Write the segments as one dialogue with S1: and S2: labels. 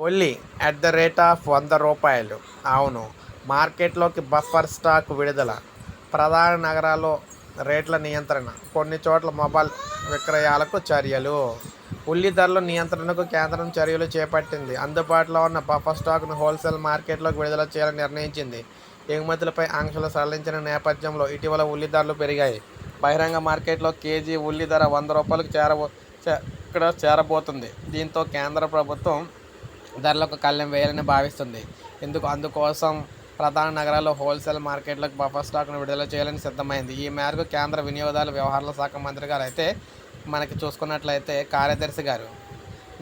S1: ఉల్లి at the rate of వంద రూపాయలు. అవును మార్కెట్లోకి బఫర్ స్టాక్ విడుదల ప్రధాన నగరాల్లో రేట్ల నియంత్రణ కొన్ని చోట్ల మొబైల్ విక్రయాలకు చర్యలు. ఉల్లి ధరల నియంత్రణకు కేంద్రం చర్యలు చేపట్టింది. అందుబాటులో ఉన్న బఫర్ స్టాక్ను హోల్సేల్ మార్కెట్లోకి విడుదల చేయాలని నిర్ణయించింది. ఎగుమతులపై ఆంక్షలు సడలించిన నేపథ్యంలో ఇటీవల ఉల్లి ధరలు పెరిగాయి. బహిరంగ మార్కెట్లో కేజీ ఉల్లి ధర వంద రూపాయలకు చేరబో చే- ఇక్కడ చేరబోతుంది. దీంతో కేంద్ర ప్రభుత్వం ధరలకు కళ్ళెం వేయాలని భావిస్తుంది. ఎందుకు? అందుకోసం ప్రధాన నగరాల్లో హోల్సేల్ మార్కెట్లకు బఫర్ స్టాక్ను విడుదల చేయాలని సిద్ధమైంది. ఈ మేరకు కేంద్ర వినియోగదారుల వ్యవహారాల శాఖ మంత్రి గారు అయితే మనకి చూసుకున్నట్లయితే కార్యదర్శి గారు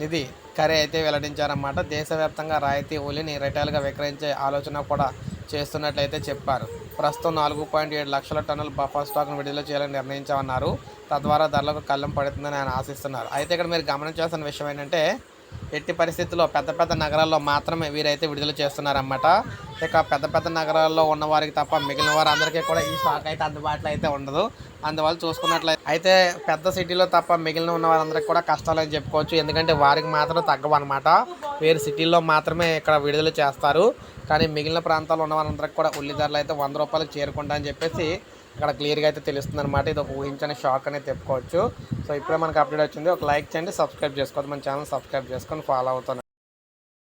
S1: నిధి ఖరే అయితే వెల్లడించారన్నమాట. దేశవ్యాప్తంగా రాయితీ ఉలిని రిటైల్గా విక్రయించే ఆలోచన కూడా చేస్తున్నట్లయితే చెప్పారు. ప్రస్తుతం నాలుగు పాయింట్ ఏడు లక్షల టన్నుల బఫర్ స్టాక్ను విడుదల చేయాలని నిర్ణయించామన్నారు. తద్వారా ధరలకు కళ్ళం పడుతుందని ఆయన ఆశిస్తున్నారు. అయితే ఇక్కడ మీరు గమనించాల్సిన విషయం ఏంటంటే ఎట్టి పరిస్థితుల్లో పెద్ద పెద్ద నగరాల్లో మాత్రమే వీరైతే విడుదల చేస్తున్నారన్నమాట. ఇక పెద్ద పెద్ద నగరాల్లో ఉన్న వారికి తప్ప మిగిలిన వారందరికీ కూడా ఈ స్టాక్ అయితే అందుబాటులో అయితే ఉండదు. అందువల్ల చూసుకున్నట్లయితే అయితే పెద్ద సిటీలో తప్ప మిగిలిన ఉన్న వారందరికీ కూడా కష్టాలు అని చెప్పుకోవచ్చు. ఎందుకంటే వారికి మాత్రం తగ్గవు అనమాట వేరే సిటీల్లో మాత్రమే ఇక్కడ విడుదల చేస్తారు. కానీ మిగిలిన ప్రాంతాల్లో ఉన్న వారందరికీ కూడా ఉల్లి ధరలు అయితే వంద రూపాయలకు చేరుకుంటా అని చెప్పేసి ఇక్కడ క్లియర్గా అయితే తెలుస్తుంది అనమాట ఇది ఒక ఊహించని షాక్ అనేది చెప్పుకోవచ్చు. సో ఇప్పుడే మనకు అప్డేట్ వచ్చింది. ఒక లైక్ చేయండి సబ్స్క్రైబ్ చేసుకోవద్దు. మన ఛానల్ సబ్స్క్రైబ్ చేసుకొని ఫాలో అవుతాను.